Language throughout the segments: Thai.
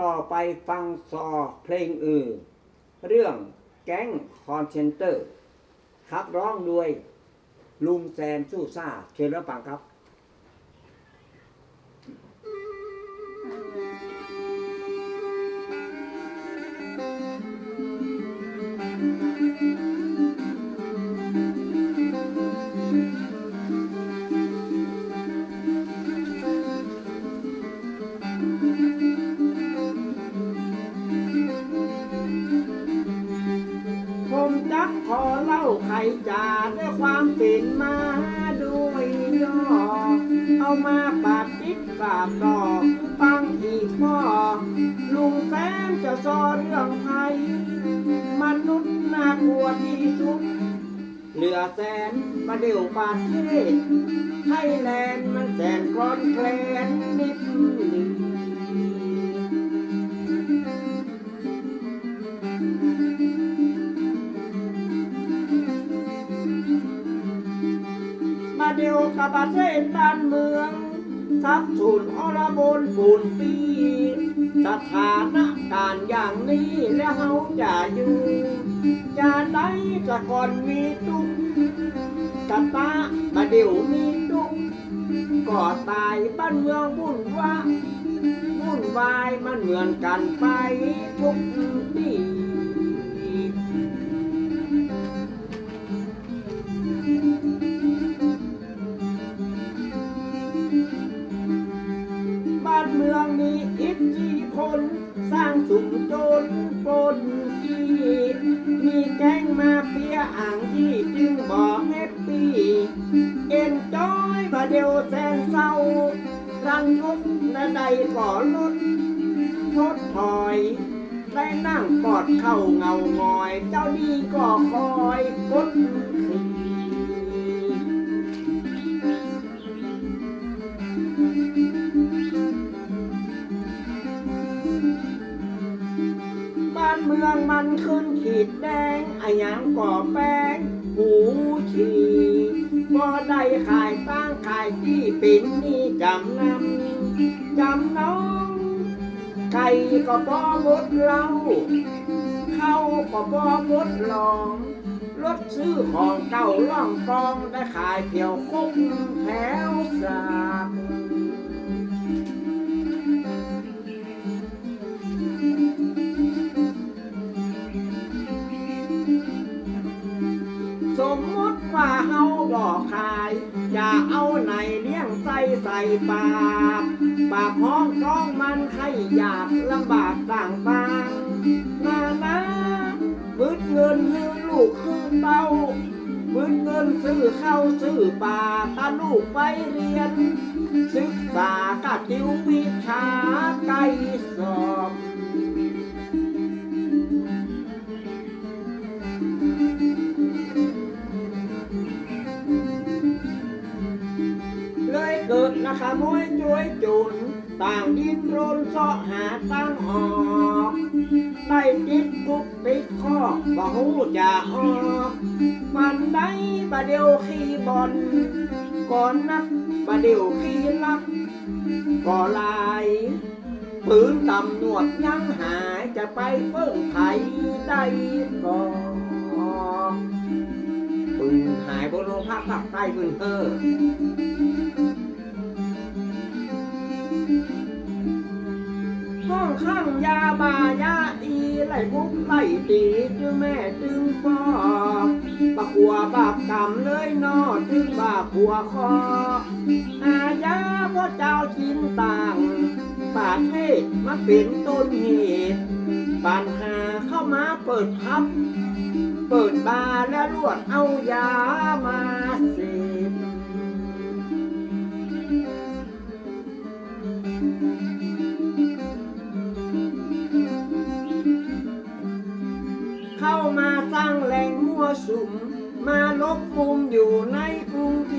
ต่อไปฟังซอเพลงอื่นเรื่องแก๊งคอนเซนเตอร์ ครับร้องโดยลุงแซนสู้ซ่าเชิญรับฟังครับ ดติดปาดดอกฟังอีกพ่อลุงแซมจะสอนเรื่องไทยมนุษย์น่ากลัวที่สุด เหลือแสนมาเดียวประเทศไทยแลนด์มันแสนกรอนแคลนนิดหนึ่งมาเดียวกับประเทศบ้านเมือง ทรัพย์สูญอรบนปูนปีสถานะการอย่างนี้แล้วเฮาจะอยู่จะได้จะก่อนมีทุกข์กะตามาเดียวมีทุกข์ก็ตายบ้านเมืองวุ่นวาวุ่นวายมันเหมือนกันไปทุกที สุมโจรปนจี้มีแก๊งมาเฟียอ่างที่จึงบอกแฮปปี้เอ็นจอยบาเดียวแสนเศร้า รันทุกและใดก่อลดทดถอย ได้นั่งกอดเข้าเงางอย เจ้านี่ก็คอยกดขี่างมันขึ้นขีดแดงอายังก่อแป้ง หูฉีบ่ได้ขายตั้งขายที่เป็นนี่จำนำจำน้องไก่ก็บ่หมดเราเข้าก็บ่หมดลองรถซื้อของเก่าล่องกองได้ขายเที่ยวคุกแถวสาก สมมติว่าเฮาบอกขาย อย่าเอาไหนเลี้ยงใส่ใส่ปาก ปากห้องท้องมันใครอยากลำบากต่างบางนานะบึดเงินซื้อลูกคือเต้าบึดเงินซื้อข้าวซื้อปลาตาลูกไปเรียนศึกษากะติววิชาไก่สอบ กิดนะขโมยช่วยจุน ต่างดิ้นรนเสาะหาตั้งออกได้ติดคุกติดข้อว่หูจะออก มันได้ประเดียวขี้บอลก่อนนักประเดียวขี้ลับก่อลายปืนตำรวจยังหายจะไปเพิ่งไทยได้ก่อปืนหายบนโรงพักภาคใต้ปืนเฮอ ไล่บุกไล่ตีจือแม่จึงปอปะกัวบาปกรรมเลยนอจึงบาปหัวคอหายาพระเจ้าชินต่างป่าเทศมาเป็นต้นเหตุปัญหาเข้ามาเปิดพับ เปิดบาและรวดเอายามาเสามาสร้งแหล่งมั่วสุม มาลบมุมอยู่ในกรุงเท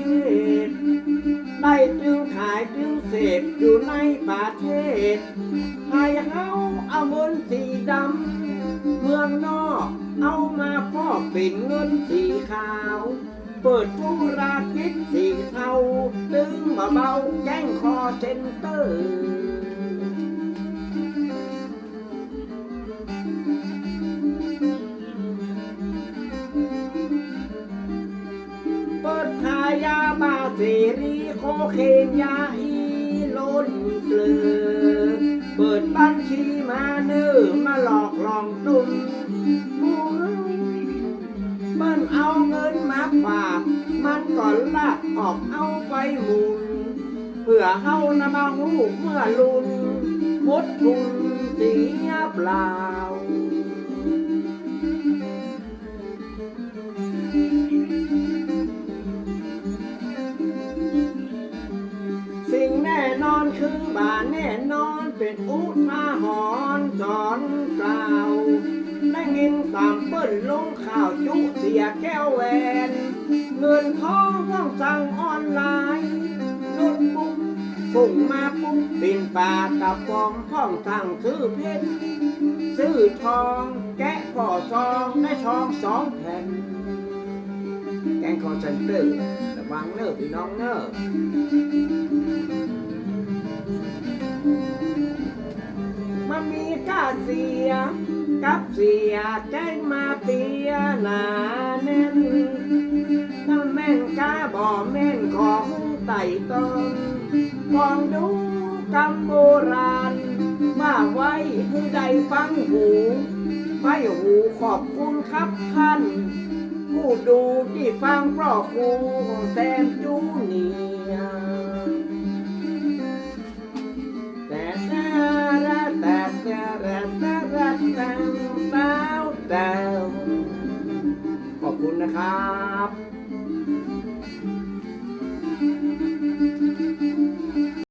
พได้จึงขายจึงเสพอยู่ในประเทศให้เฮาเอาเงินสีดำ เมืองนอกเอามาพอกเป็นเงินสีขาว เปิดธุรกิจสีเทาตึงมาเบาแจ้งคอเซ็นเตอร์ เสรีโคเคนยาอีล้นเกลือ เปิดบัญชีมาเนื้อมาหลอกลองตุนหมูมันเอาเงินมาฝากมันก็ลากออกเอาไปหมุนเพื่อเฮานำมาหูเมื่อลุนหมดทุนเสียเปล่า น่นอนคือบาแน่นอนเป็นอุทาหรณ์สอนกล่าวได้ยินตามเปิ้นลงข่าวจุเสียแก้วแหวนเงินทองว่องสั่งออนไลน์รถปุ๊บส่งมาปุ๊บบินปลากับฟอมพ่องทางซื้อเพชรซื้อทองแกะก่อซองได้ทองสองแผ่นแกงคอเซนเตอร์ระวังเนอพี่น้องเนอ มีก้าเสีย กับเสียแกงมาเปียหนาแน่นถ้าแม่นกาบ่แม่นของไต่ตอนมองดูกำโบราณว่าไว้ให้ได้ฟังหูไม่หูขอบคุณครับท่านผู้ดูที่ฟังเพราะครูของแซมจูนี่ Bye.